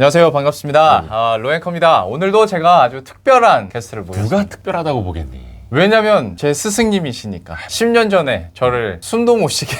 안녕하세요. 반갑습니다. 아, 로앵커입니다. 오늘도 제가 아주 특별한 게스트를 모셨습니다. 누가 특별하다고 보겠니? 왜냐면 제 스승님이시니까 10년 전에 저를 숨도 못 쉬게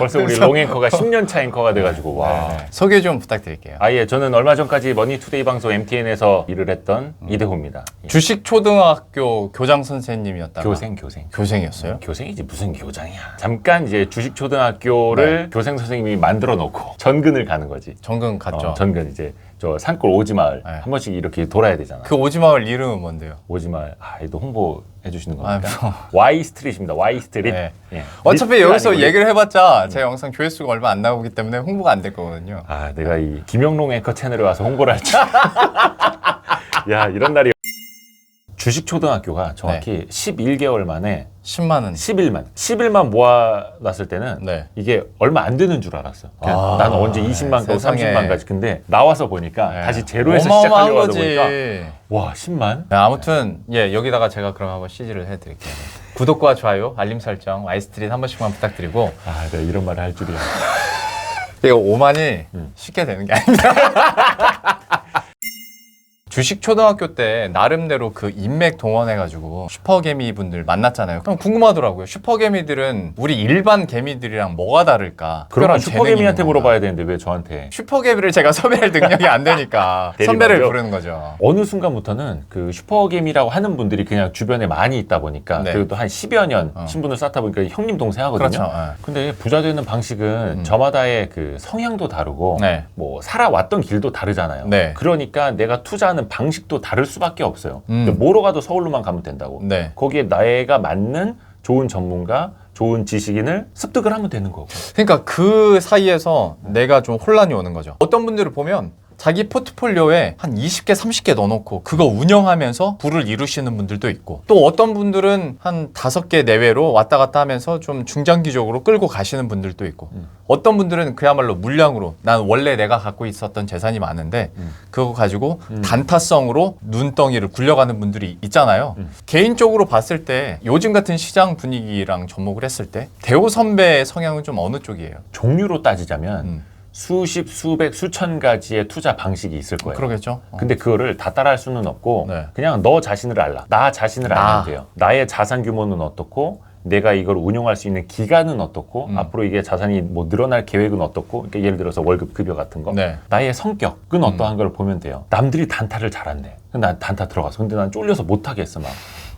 벌써 우리 롱앵커가 10년 차 앵커가 돼가지고 와. 소개 좀 부탁드릴게요. 아 예 저는 얼마 전까지 머니투데이 방송 MTN에서 일을 했던 이대호입니다. 예. 주식 초등학교 교장 선생님이었다가 교생 교생. 교생이었어요? 교생이지 무슨 교장이야. 잠깐 이제 주식 초등학교를 교생 선생님이 만들어 놓고 전근을 가는 거지. 정근 갔죠. 어, 전근 이제 저 산골 오지마을 네. 한 번씩 이렇게 돌아야 되잖아. 그 오지마을 이름은 뭔데요? 오지마을 아 이거 홍보 해 주시는 겁니까? 아, Y 스트릿입니다. Y 스트릿. 네. 예. 어차피 여기서 아니고 얘기를 해봤자 제 영상 조회수가 얼마 안 나오기 때문에 홍보가 안 될 거거든요. 아, 내가 이 김영롱 앵커 채널에 와서 홍보를 할지. 야, 이런 날이. 주식 초등학교가 정확히 11개월 만에 10만 원. 11만, 11만 모아놨을 때는 네. 이게 얼마 안 되는 줄 알았어. 아, 나는 언제 네, 20만 가고 세상에. 30만 가지. 근데 나와서 보니까 네. 다시 제로에서 어마어마한 시작하려고 하다 거지. 보니까 와, 10만? 네, 아무튼 예 여기다가 제가 그럼 한번 CG를 해드릴게요. 구독과 좋아요, 알림 설정, 아이스트릿 한 번씩만 부탁드리고 아, 내가 이런 말을 할 줄이야. 이거 5만이 음. 쉽게 되는 게 아닙니다. 주식 초등학교 때 나름대로 그 인맥 동원해가지고 슈퍼개미 분들 만났잖아요. 그럼 궁금하더라고요. 슈퍼개미들은 우리 일반 개미들이랑 뭐가 다를까? 그러면 특별한 재능이 슈퍼개미한테 있는 건가? 물어봐야 되는데 왜 저한테? 슈퍼개미를 제가 섭외할 능력이 안 되니까 선배를? 부르는 거죠. 어느 순간부터는 그 슈퍼게임이라고 하는 분들이 그냥 주변에 많이 있다 보니까 네. 그리고 또 한 10여 년 어. 신분을 쌓다 보니까 형님 동생 하거든요. 그렇죠. 예. 근데 부자 되는 방식은 저마다의 그 성향도 다르고 네. 뭐 살아왔던 길도 다르잖아요. 네. 그러니까 내가 투자하는 방식도 다를 수밖에 없어요. 음. 그러니까 뭐로 가도 서울로만 가면 된다고. 네. 거기에 나애가 맞는 좋은 전문가, 좋은 지식인을 습득을 하면 되는 거고. 그러니까 그 사이에서 내가 좀 혼란이 오는 거죠. 어떤 분들을 보면 자기 포트폴리오에 한 20개, 30개 넣어놓고 그거 운영하면서 부를 이루시는 분들도 있고 또 어떤 분들은 한 5개 내외로 왔다 갔다 하면서 좀 중장기적으로 끌고 가시는 분들도 있고 음. 어떤 분들은 그야말로 물량으로 난 원래 내가 갖고 있었던 재산이 많은데 음. 그거 가지고 음. 단타성으로 눈덩이를 굴려가는 분들이 있잖아요. 음. 개인적으로 봤을 때 요즘 같은 시장 분위기랑 접목을 했을 때 대호 선배의 성향은 좀 어느 쪽이에요? 종류로 따지자면 음. 수십, 수백, 수천 가지의 투자 방식이 있을 거예요. 그러겠죠. 어. 근데 그거를 다 따라할 수는 없고 네. 그냥 너 자신을 알라. 나 자신을 나. 알면 돼요. 나의 자산 규모는 어떻고 내가 이걸 운용할 수 있는 기간은 어떻고 음. 앞으로 이게 자산이 뭐 늘어날 계획은 어떻고 그러니까 예를 들어서 월급 급여 같은 거 네. 나의 성격은 어떠한 걸 보면 돼요. 남들이 단타를 잘한대. 난 단타 들어가서 근데 난 쫄려서 못 하겠어 막.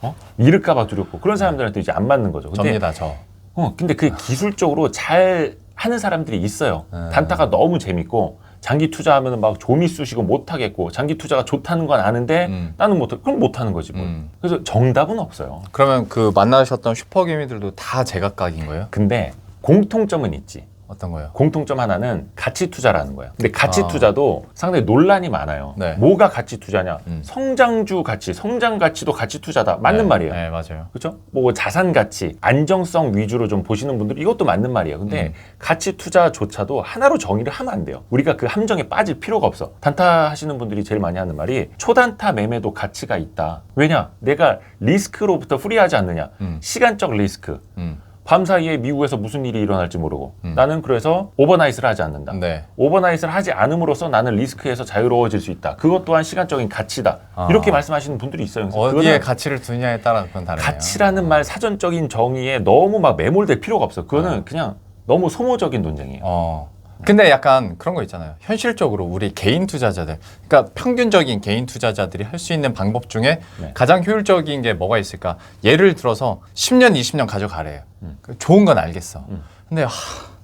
어? 잃을까봐 두렵고 그런 사람들한테 이제 안 맞는 거죠. 근데 접니다, 저. 어, 근데 그게 기술적으로 잘 하는 사람들이 있어요. 음. 단타가 너무 재밌고 장기 투자하면 막 조미 쑤시고 못 하겠고 장기 투자가 좋다는 건 아는데 음. 나는 못 해. 그럼 못 하는 거지 뭐. 음. 그래서 정답은 없어요. 그러면 그 만나셨던 슈퍼개미들도 다 제각각인 거예요? 근데 공통점은 있지. 어떤 거예요? 공통점 하나는 가치 투자라는 거예요. 근데 가치 아. 투자도 상당히 논란이 많아요. 네. 뭐가 가치 투자냐? 음. 성장주 가치, 성장 가치도 가치 투자다. 맞는 네, 말이에요. 네, 맞아요. 그렇죠? 뭐 자산 가치, 안정성 위주로 좀 보시는 분들 이것도 맞는 말이에요. 근데 음. 가치 투자조차도 하나로 정의를 하면 안 돼요. 우리가 그 함정에 빠질 필요가 없어. 단타 하시는 분들이 제일 많이 하는 말이 초단타 매매도 가치가 있다. 왜냐? 내가 리스크로부터 프리하지 않느냐? 음. 시간적 리스크. 음. 밤 사이에 미국에서 무슨 일이 일어날지 모르고 음. 나는 그래서 오버나잇을 하지 않는다. 네. 오버나잇을 하지 않음으로써 나는 리스크에서 자유로워질 수 있다. 그것 또한 시간적인 가치다. 아. 이렇게 말씀하시는 분들이 있어요. 그래서 어디에 가치를 두냐에 따라 그건 다르네요. 가치라는 말 사전적인 정의에 너무 막 매몰될 필요가 없어. 그거는 네. 그냥 너무 소모적인 논쟁이에요. 어. 근데 약간 그런 거 있잖아요. 현실적으로 우리 개인 투자자들, 그러니까 평균적인 개인 투자자들이 할 수 있는 방법 중에 네. 가장 효율적인 게 뭐가 있을까? 예를 들어서 10년, 20년 가져가래요. 음. 그 좋은 건 알겠어. 음. 근데 하,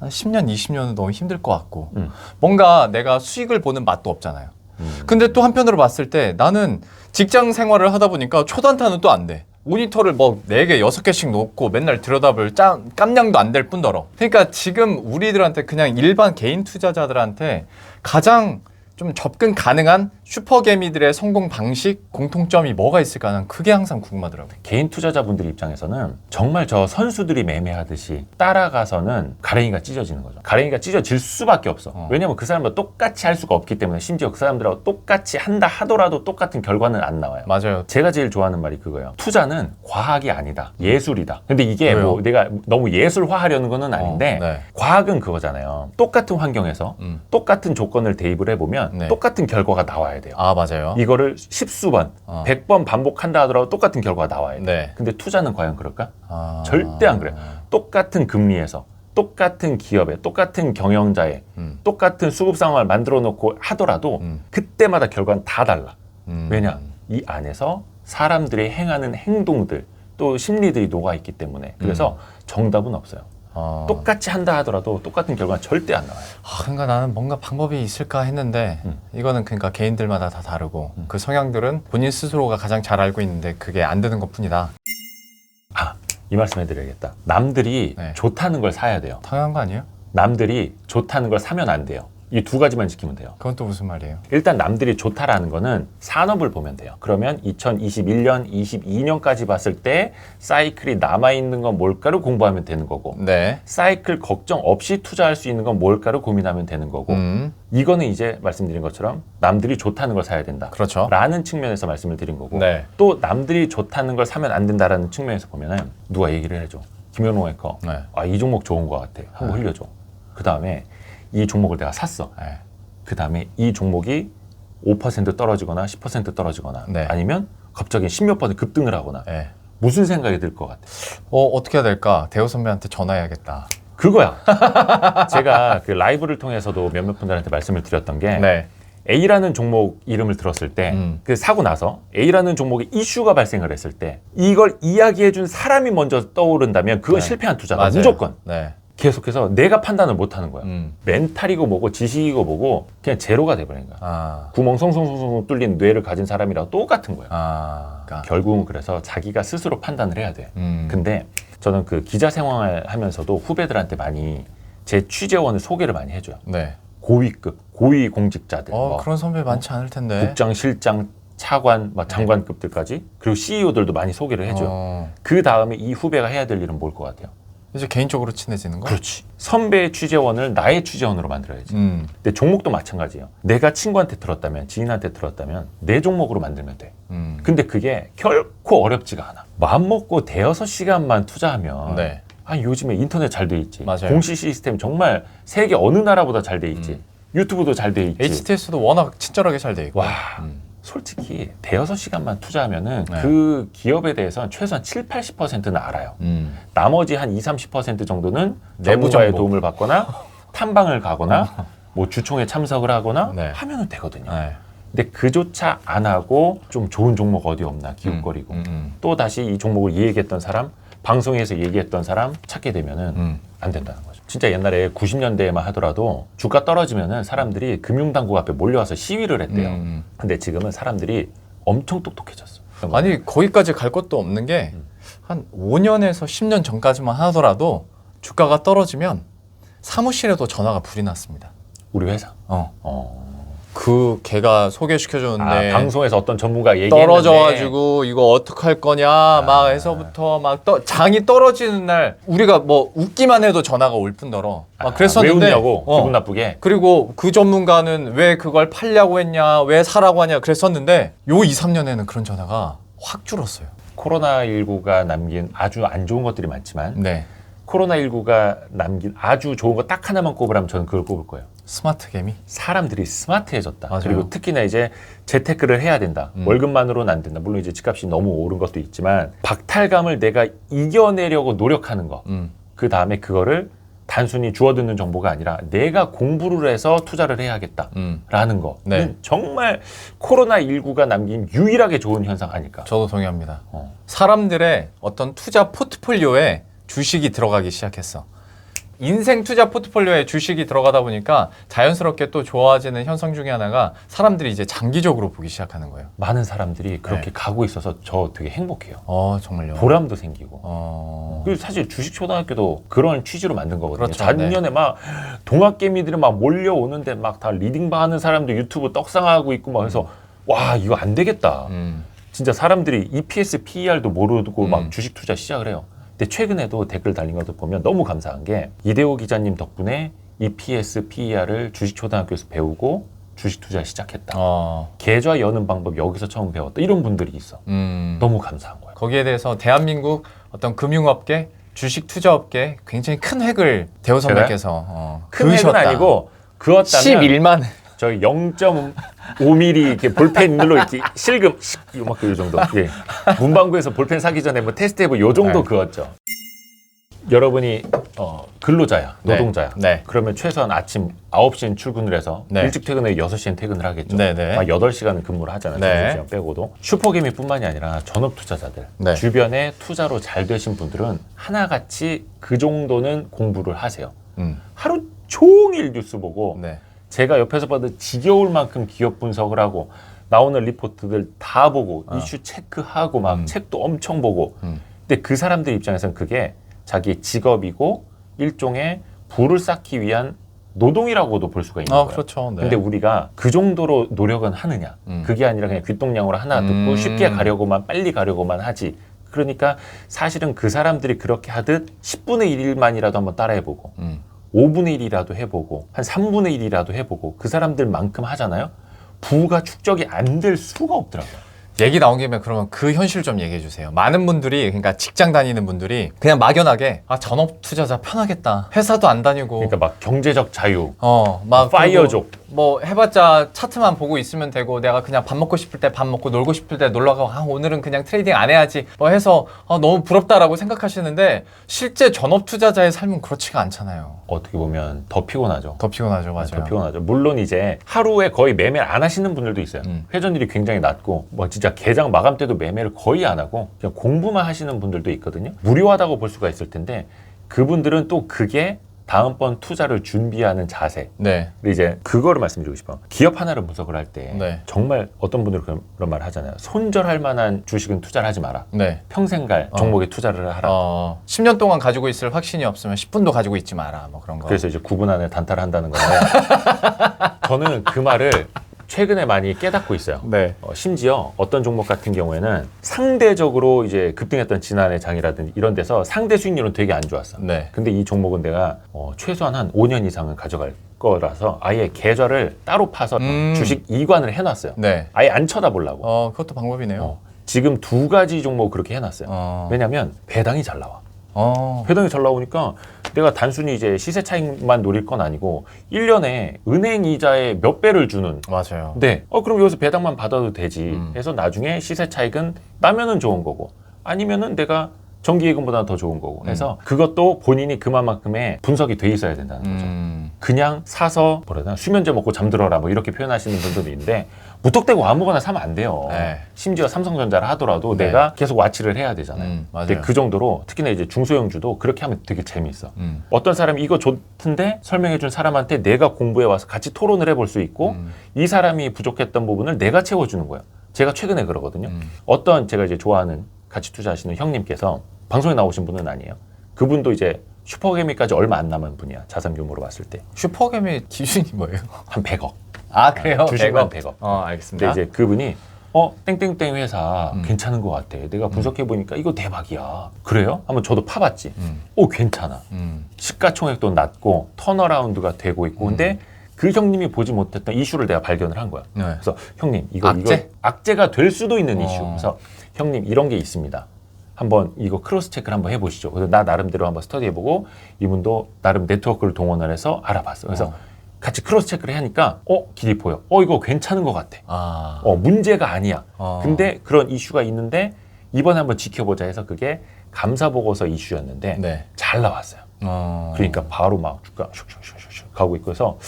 난 10년, 20년은 너무 힘들 것 같고 음. 뭔가 내가 수익을 보는 맛도 없잖아요. 음. 근데 또 한편으로 봤을 때 나는 직장 생활을 하다 보니까 초단타는 또 안 돼. 모니터를 뭐 4개, 6개씩 놓고 맨날 들여다볼 짱, 깜냥도 안 될 뿐더러. 그러니까 지금 우리들한테 그냥 일반 개인 투자자들한테 가장 좀 접근 가능한 슈퍼개미들의 성공 방식 공통점이 뭐가 있을까 난 그게 항상 궁금하더라고요. 개인 투자자분들 입장에서는 정말 저 선수들이 매매하듯이 따라가서는 가랭이가 찢어지는 거죠. 가랭이가 찢어질 수밖에 없어. 어. 왜냐면 그 사람과 똑같이 할 수가 없기 때문에 심지어 그 사람들하고 똑같이 한다 하더라도 똑같은 결과는 안 나와요. 맞아요. 제가 제일 좋아하는 말이 그거예요. 투자는 과학이 아니다. 예술이다. 근데 이게 왜요? 뭐 내가 너무 예술화하려는 거는 아닌데 어, 네. 과학은 그거잖아요. 똑같은 환경에서 음. 똑같은 조건을 대입을 해보면 네. 똑같은 결과가 나와 야 돼요. 아 맞아요. 이거를 십수 번, 어. 백 번 반복한다 하더라도 똑같은 결과가 나와야 돼요. 네. 근데 투자는 과연 그럴까? 아... 절대 안 그래요. 똑같은 금리에서 똑같은 기업에 똑같은 경영자에 음. 똑같은 수급 상황을 만들어 놓고 하더라도 음. 그때마다 결과는 다 달라. 음. 왜냐? 이 안에서 사람들이 행하는 행동들 또 심리들이 녹아 있기 때문에 그래서 정답은 없어요. 어... 똑같이 한다 하더라도 똑같은 결과는 절대 안 나와요. 아, 그러니까 나는 뭔가 방법이 있을까 했는데 음. 이거는 그러니까 개인들마다 다 다르고 그 성향들은 본인 스스로가 가장 잘 알고 있는데 그게 안 되는 것뿐이다. 아, 이 말씀 해드려야겠다. 남들이 네. 좋다는 걸 사야 돼요. 당연한 거 아니에요? 남들이 좋다는 걸 사면 안 돼요. 이 두 가지만 지키면 돼요. 그건 또 무슨 말이에요? 일단 남들이 좋다라는 거는 산업을 보면 돼요. 그러면 2021년, 22년까지 봤을 때 사이클이 남아있는 건 뭘까를 공부하면 되는 거고 네. 사이클 걱정 없이 투자할 수 있는 건 뭘까를 고민하면 되는 거고 음, 이거는 이제 말씀드린 것처럼 남들이 좋다는 걸 사야 된다. 그렇죠. 라는 측면에서 말씀을 드린 거고 네. 또 남들이 좋다는 걸 사면 안 된다라는 측면에서 보면은 누가 얘기를 해줘. 김현호 앵커. 네. 아, 이 종목 좋은 것 같아. 한번 흘려줘. 그 다음에 이 종목을 내가 샀어. 네. 그 다음에 이 종목이 5% 떨어지거나 10% 떨어지거나 네. 아니면 갑자기 10몇 퍼센트 급등을 하거나 네. 무슨 생각이 들 것 같아? 어, 어떻게 해야 될까? 대호 선배한테 전화해야겠다. 그거야. 제가 그 라이브를 통해서도 몇몇 분들한테 말씀을 드렸던 게 네. A라는 종목 이름을 들었을 때, 음. 그 사고 나서 A라는 종목에 이슈가 발생을 했을 때, 이걸 이야기해준 사람이 먼저 떠오른다면 그건 네. 실패한 투자다. 맞아요. 무조건. 네. 계속해서 내가 판단을 못 하는 거야. 음. 멘탈이고 뭐고 지식이고 뭐고 그냥 제로가 돼버린 거야. 아. 구멍 송송송송 뚫린 뇌를 가진 사람이랑 똑같은 거야. 아. 그러니까. 결국은 그래서 자기가 스스로 판단을 해야 돼. 음. 근데 저는 그 기자 생활 하면서도 후배들한테 많이 제 취재원을 소개를 많이 해줘요. 네. 고위급, 고위 공직자들, 어, 뭐 그런 선배 많지 않을 텐데. 국장, 실장, 차관, 막 장관급들까지 그리고 CEO들도 많이 소개를 해줘요. 어, 그 다음에 이 후배가 해야 될 일은 뭘 것 같아요? 이제 개인적으로 친해지는 거? 그렇지. 선배의 취재원을 나의 취재원으로 만들어야지. 음. 근데 종목도 마찬가지예요. 내가 친구한테 들었다면, 지인한테 들었다면 내 종목으로 만들면 돼. 음. 근데 그게 결코 어렵지가 않아. 마음 먹고 대여섯 시간만 투자하면 네. 아 요즘에 인터넷 잘 돼 있지. 맞아요. 공시 시스템 정말 세계 어느 나라보다 잘 돼 있지. 음. 유튜브도 잘 돼 있지. HTS도 워낙 친절하게 잘 돼 있고. 와. 음. 솔직히 대여섯 시간만 투자하면은 네. 그 기업에 대해서는 최소한 7, 80%는 알아요. 음. 나머지 한 2, 30% 정도는 내부 정보. 도움을 받거나 탐방을 가거나 뭐 주총에 참석을 하거나 네. 하면은 되거든요. 네. 근데 그조차 안 하고 좀 좋은 종목 어디 없나 기웃거리고 음, 음, 또 다시 이 종목을 얘기했던 사람 방송에서 얘기했던 사람 찾게 되면은 음. 안 된다는 거죠. 진짜 옛날에 90년대에만 하더라도 주가 떨어지면은 사람들이 금융당국 앞에 몰려와서 시위를 했대요. 음. 근데 지금은 사람들이 엄청 똑똑해졌어. 아니 거기까지 갈 것도 없는 게 한 5년에서 10년 전까지만 하더라도 주가가 떨어지면 사무실에도 전화가 불이 났습니다. 우리 회사. 어. 어. 그 걔가 소개시켜 줬는데 아, 방송에서 어떤 전문가 얘기했는데 떨어져가지고 이거 어떡할 거냐 막 해서부터 막 떠- 장이 떨어지는 날 우리가 뭐 웃기만 해도 전화가 올 뿐더러 막 아, 그랬었는데 왜 웃냐고 어. 기분 나쁘게. 그리고 그 전문가는 왜 그걸 팔려고 했냐 왜 사라고 하냐 그랬었는데 요 2, 3년에는 그런 전화가 확 줄었어요. 코로나 19가 남긴 아주 안 좋은 것들이 많지만 네. 코로나 19가 남긴 아주 좋은 거 딱 하나만 꼽으라면 저는 그걸 꼽을 거예요. 스마트 개미. 사람들이 스마트해졌다. 맞아요. 그리고 특히나 이제 재테크를 해야 된다. 음. 월급만으로는 안 된다. 물론 이제 집값이 너무 오른 것도 있지만 박탈감을 내가 이겨내려고 노력하는 거. 음. 그 다음에 그거를 단순히 주워듣는 정보가 아니라 내가 공부를 해서 투자를 해야겠다. 음. 라는 거는 네. 정말 코로나19가 남긴 유일하게 좋은 현상 아닐까. 저도 동의합니다. 어. 사람들의 어떤 투자 포트폴리오에 주식이 들어가기 시작했어. 인생 투자 포트폴리오에 주식이 들어가다 보니까 자연스럽게 또 좋아지는 현상 중에 하나가 사람들이 이제 장기적으로 보기 시작하는 거예요. 많은 사람들이 그렇게 네. 가고 있어서 저 되게 행복해요. 어 정말요. 보람도 생기고. 어. 그리고 사실 주식 초등학교도 그런 취지로 만든 거거든요. 그렇죠, 작년에 막 동학개미들이 막 몰려오는데 막 다 리딩방 하는 사람도 유튜브 떡상하고 있고 막 해서 와 이거 안 되겠다. 음. 진짜 사람들이 EPS, PER도 모르고 음. 막 주식 투자 시작을 해요. 근데 최근에도 댓글 달린 것도 보면 너무 감사한 게 이대호 기자님 덕분에 EPS, PER을 주식 초등학교에서 배우고 주식 투자 시작했다. 어. 계좌 여는 방법 여기서 처음 배웠다. 이런 분들이 있어. 음. 너무 감사한 거예요. 거기에 대해서 대한민국 어떤 금융업계, 주식 투자업계 굉장히 큰 획을 대호 선배께서 어, 큰 획은 아니고 그었다면 11만 저희 0.5mm 이렇게 볼펜으로 이렇게 실금 씩 요만큼 요 정도. 예. 문방구에서 볼펜 사기 전에 뭐 테스트 해보 요 정도 네. 그었죠. 여러분이 어, 근로자야, 네. 노동자야. 네. 그러면 최소한 아침 9시엔 출근을 해서 네. 일찍 퇴근해 6시엔 퇴근을 하겠죠. 네, 네. 막 8시간 근무를 하잖아요. 네. 점심시간 빼고도. 슈퍼개미뿐만이 아니라 전업 투자자들, 네. 주변에 투자로 잘 되신 분들은 하나같이 그 정도는 공부를 하세요. 음. 하루 종일 뉴스 보고 네. 제가 옆에서 봐도 지겨울 만큼 기업 분석을 하고 나오는 리포트들 다 보고 이슈 체크하고 막 아. 음. 책도 엄청 보고 음. 근데 그 사람들 입장에서는 그게 자기 직업이고 일종의 부를 쌓기 위한 노동이라고도 볼 수가 있는 아, 거예요. 그렇죠. 네. 근데 우리가 그 정도로 노력은 하느냐? 음. 그게 아니라 그냥 귓동냥으로 하나 듣고 음. 쉽게 가려고만 빨리 가려고만 하지. 그러니까 사실은 그 사람들이 그렇게 하듯 10분의 1일만이라도 한번 따라해보고 음. 5분의 1이라도 해보고 한 3분의 1이라도 해보고 그 사람들만큼 하잖아요. 부가 축적이 안 될 수가 없더라고요. 얘기 나온 김에 그러면 그 현실 좀 얘기해 주세요. 많은 분들이 그러니까 직장 다니는 분들이 그냥 막연하게 아 전업 투자자 편하겠다. 회사도 안 다니고 그러니까 막 경제적 자유, 어막 파이어족. 뭐 해봤자 차트만 보고 있으면 되고 내가 그냥 밥 먹고 싶을 때 밥 먹고 놀고 싶을 때 놀러 가고 아, 오늘은 그냥 트레이딩 안 해야지 뭐 해서 아, 너무 부럽다라고 생각하시는데 실제 전업 투자자의 삶은 그렇지가 않잖아요. 어떻게 보면 더 피곤하죠. 더 피곤하죠, 맞아요. 더 피곤하죠. 물론 이제 하루에 거의 매매를 안 하시는 분들도 있어요. 음. 회전율이 굉장히 낮고 뭐 진짜 개장 마감 때도 매매를 거의 안 하고 그냥 공부만 하시는 분들도 있거든요. 무료하다고 볼 수가 있을 텐데 그분들은 또 그게 다음번 투자를 준비하는 자세. 네, 근데 이제 그거를 말씀드리고 싶어요. 기업 하나를 분석을 할 때 네. 정말 어떤 분들은 그런, 그런 말 하잖아요. 손절할 만한 주식은 투자를 하지 마라. 네. 평생 갈 종목에 투자를 하라. 어, 10년 동안 가지고 있을 확신이 없으면 10분도 가지고 있지 마라. 뭐 그런 거. 그래서 이제 9분 안에 단타를 한다는 건데 저는 그 말을 최근에 많이 깨닫고 있어요. 네. 어, 심지어 어떤 종목 같은 경우에는 상대적으로 이제 급등했던 지난해 장이라든지 이런 데서 상대 수익률은 되게 안 좋았어. 네. 근데 이 종목은 내가 어, 최소한 한 5년 이상은 가져갈 거라서 아예 계좌를 따로 파서 음. 주식 이관을 해놨어요. 네. 아예 안 쳐다보려고. 어, 그것도 방법이네요. 어, 지금 두 가지 종목 그렇게 해놨어요. 어. 왜냐면 배당이 잘 나와. 어. 배당이 잘 나오니까 내가 단순히 이제 시세 차익만 노릴 건 아니고 1년에 은행 이자의 몇 배를 주는 맞아요. 네. 어 그럼 여기서 배당만 받아도 되지 음. 해서 나중에 시세 차익은 나면은 좋은 거고 아니면은 내가 정기예금보다 더 좋은 거고 해서 그것도 본인이 그만큼의 분석이 돼 있어야 된다는 거죠. 음. 그냥 사서 뭐라 해야 되나 수면제 먹고 잠들어라 뭐 이렇게 표현하시는 분들도 있는데 무턱대고 아무거나 사면 안 돼요. 네. 심지어 삼성전자를 하더라도 네. 내가 계속 와치를 해야 되잖아요. 음, 근데 맞아요. 그 정도로 특히나 이제 중소형주도 그렇게 하면 되게 재미있어. 음. 어떤 사람이 이거 좋던데 설명해 준 사람한테 내가 공부해 와서 같이 토론을 해볼 수 있고 음. 이 사람이 부족했던 부분을 내가 채워주는 거예요. 제가 최근에 그러거든요. 음. 어떤 제가 이제 좋아하는 같이 투자하시는 형님께서 방송에 나오신 분은 아니에요. 그분도 이제 슈퍼개미까지 얼마 안 남은 분이야. 자산 규모로 봤을 때. 슈퍼겜의 기준이 뭐예요? 한 100억. 아, 그래요? 주식만 100억. 100억. 어, 근데 알겠습니다. 이제 그분이 어 땡땡땡 회사 음. 괜찮은 것 같아. 내가 분석해 보니까 이거 대박이야. 그래요? 한번 저도 파봤지. 음. 오 괜찮아. 음. 시가총액도 낮고 턴어라운드가 되고 있고 근데 그 형님이 보지 못했던 이슈를 내가 발견을 한 거야. 네. 그래서 형님 이거 악재? 이거 악재가 될 수도 있는 어. 이슈. 그래서 형님 이런 게 있습니다. 한번 이거 크로스 체크를 한번 해보시죠. 그래서 나 나름대로 한번 스터디해보고 이분도 나름 네트워크를 동원을 해서 알아봤어. 그래서 어. 같이 크로스 체크를 하니까 어 길이 보여. 어 이거 괜찮은 것 같아. 아. 어 문제가 아니야. 어. 근데 그런 이슈가 있는데 이번에 한번 지켜보자 해서 그게 감사 보고서 이슈였는데 네. 잘 나왔어요. 어. 그러니까 바로 막 주가 슉슉슉슉 가고 있고 해서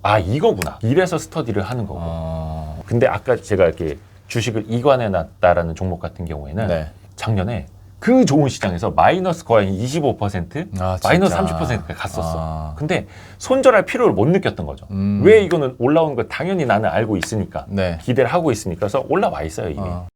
아 이거구나. 이래서 스터디를 하는 거고. 어. 근데 아까 제가 이렇게 주식을 이관해 놨다라는 종목 같은 경우에는 네. 작년에 그 좋은 시장에서 마이너스 거의 25% 아, 마이너스 진짜. 30%까지 갔었어. 아. 근데 손절할 필요를 못 느꼈던 거죠. 음. 왜 이거는 올라오는 걸 당연히 나는 알고 있으니까 네. 기대를 하고 있으니까 그래서 올라와 있어요 이미. 어.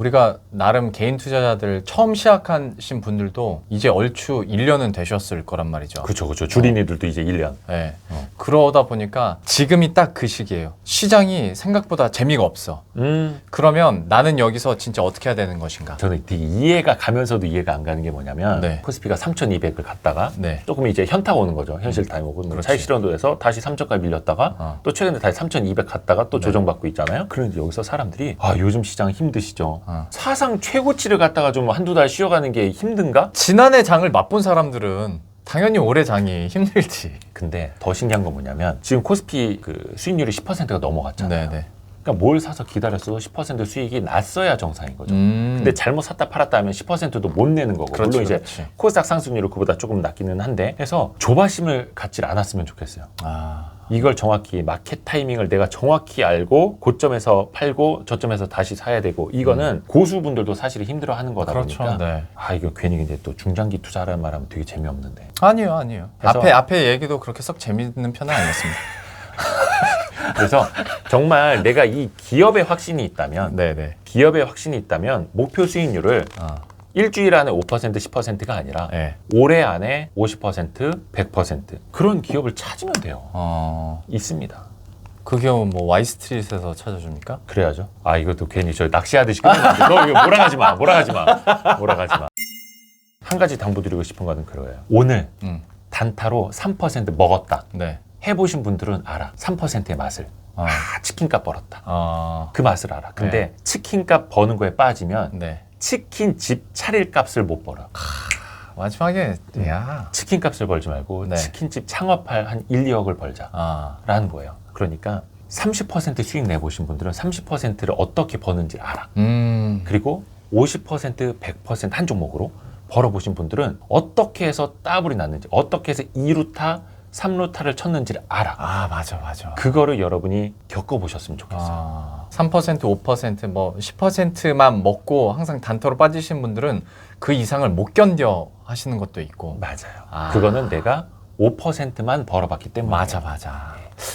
우리가 나름 개인 투자자들 처음 시작하신 분들도 이제 얼추 1년은 되셨을 거란 말이죠. 그렇죠, 그렇죠. 주린이들도 이제 1년. 네. 어. 그러다 보니까 지금이 딱 그 시기예요. 시장이 생각보다 재미가 없어. 음. 그러면 나는 여기서 진짜 어떻게 해야 되는 것인가? 저는 되게 이해가 가면서도 이해가 안 가는 게 뭐냐면 네. 코스피가 3,200을 갔다가 네. 조금 이제 현타 오는 거죠. 현실 타임 오고 뭐 그렇지. 차익 실현도 해서 다시 3천까지 밀렸다가 어. 또 최근에 다시 3,200 갔다가 또 네. 조정받고 있잖아요. 그런데 여기서 사람들이 아 요즘 시장 힘드시죠. 어. 사상 최고치를 갔다가 좀 한두 달 쉬어가는 게 힘든가? 지난해 장을 맛본 사람들은 당연히 올해 장이 힘들지. 근데 더 신기한 건 뭐냐면 지금 코스피 그 수익률이 10%가 넘어갔잖아요. 네네. 그러니까 뭘 사서 기다렸어도 10% 수익이 났어야 정상인 거죠. 음. 근데 잘못 샀다 팔았다 하면 10%도 못 내는 거고 그렇지, 물론 이제 그렇지. 코스닥 상승률은 그보다 조금 낮기는 한데 해서 조바심을 갖질 않았으면 좋겠어요. 아. 이걸 정확히 마켓 타이밍을 내가 정확히 알고 고점에서 팔고 저점에서 다시 사야 되고 이거는 고수분들도 사실 힘들어하는 거다 음. 그렇죠. 보니까 네. 아 이거 괜히 근데 또 중장기 투자라는 말하면 되게 재미없는데 아니요, 아니요. 그래서- 앞에 앞에 얘기도 그렇게 썩 재밌는 편은 아니었습니다. 그래서 정말 내가 이 기업에 확신이 있다면 네 네. 기업에 확신이 있다면 목표 수익률을 아. 일주일 안에 5% 10%가 아니라 네. 올해 안에 50% 100% 그런 기업을 찾으면 돼요. 어. 있습니다. 그 기업은 뭐 와이스트리트에서 찾아줍니까? 그래야죠. 아 이것도 괜히 저 낚시하듯이 끝났는데 너 이거 몰아가지 마, 몰아가지 마, 몰아가지 마. 한 가지 당부드리고 싶은 거는 그거예요. 오늘 음. 단타로 3% 먹었다. 네. 해보신 분들은 알아. 3%의 맛을. 아. 아 치킨값 벌었다. 아. 그 맛을 알아. 근데 치킨값 버는 거에 빠지면 네. 치킨 집 차릴 값을 못 벌어. 마지막에 야. 치킨 값을 벌지 말고 네. 치킨집 창업할 한 1, 2억을 벌자라는 아. 거예요. 그러니까 30% 수익 내보신 분들은 30%를 어떻게 버는지 알아. 음. 그리고 50% 100%한 종목으로 벌어보신 분들은 어떻게 해서 따블이 났는지 어떻게 해서 2루타 3루타를 쳤는지를 알아. 아, 맞아, 맞아. 그거를 여러분이 겪어보셨으면 좋겠어요. 아, 3% 5%뭐 10%만 먹고 항상 단터로 빠지신 분들은 그 이상을 못 견뎌 하시는 것도 있고. 맞아요. 아. 그거는 내가 5%만 벌어봤기 때문에. 맞아, 맞아.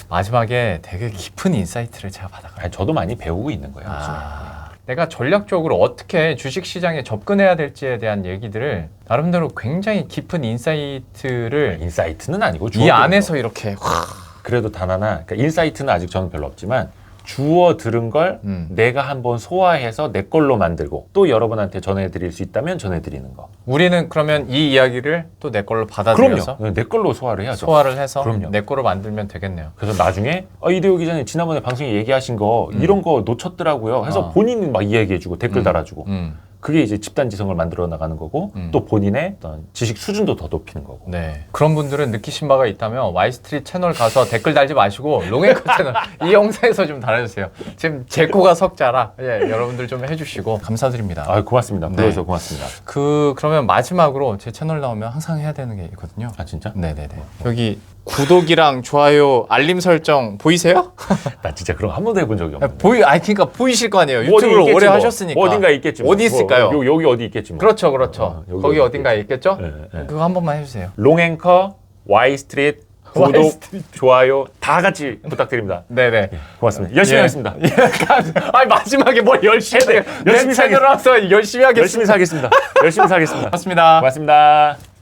마지막에 되게 깊은 인사이트를 제가 받아가요. 아니, 저도 많이 배우고 있는 거예요. 요즘에. 아, 내가 전략적으로 어떻게 주식 시장에 접근해야 될지에 대한 얘기들을 나름대로 굉장히 깊은 인사이트를 인사이트는 아니고 이 안에서 이렇게 확 그래도 단 하나 그러니까 인사이트는 아직 저는 별로 없지만 주워 들은 걸 음. 내가 한번 소화해서 내 걸로 만들고 또 여러분한테 전해드릴 수 있다면 전해드리는 거. 우리는 그러면 이 이야기를 또 내 걸로 받아들여서 그럼요. 내 걸로 소화를 해야죠. 소화를 해서 그럼요. 내 거로 만들면 되겠네요. 그래서 나중에 어, 이대호 기자님 지난번에 방송에 얘기하신 거 음. 이런 거 놓쳤더라고요. 해서 어. 본인이 막 이야기해주고 댓글 음. 달아주고 음. 그게 이제 집단 지성을 만들어 나가는 거고 음. 또 본인의 어떤 지식 수준도 더 높이는 거고. 네. 그런 분들은 느끼신 바가 있다면 와이스트리트 채널 가서 댓글 달지 마시고 롱앵커 채널 이 영상에서 좀 달아주세요. 지금 제 코가 석자라 예, 여러분들 좀 해주시고 감사드립니다. 아 고맙습니다. 네. 불러주셔서 고맙습니다. 그 그러면 마지막으로 제 채널 나오면 항상 해야 되는 게 있거든요. 아 진짜? 네네네. 여기 구독이랑 좋아요, 알림 설정 보이세요? 나 진짜 그런 거한 번도 해본 적이 아, 없는데. 보이, 아 그러니까 보이실 거 아니에요. 뭐 어디 유튜브를 있겠지 오래 뭐. 하셨으니까. 뭐 어딘가 있겠지. 뭐. 어디 있을까요? 뭐, 요- 여기 어디 있겠지. 뭐. 그렇죠, 그렇죠. 어, 여기 거기 어딘가에 있겠죠? 네, 네. 그거 한 번만 해주세요. 롱앵커, 와이스트릿, 구독, 와이스트리트. 좋아요 다 같이 부탁드립니다. 네네. 고맙습니다. 열심히 예. 하겠습니다. 예, 감- 아니 마지막에 뭘 열심히 해? 열심히 내 채널 와서 열심히 하겠습니다. 열심히 사겠습니다. 열심히 사겠습니다. 고맙습니다. 고맙습니다.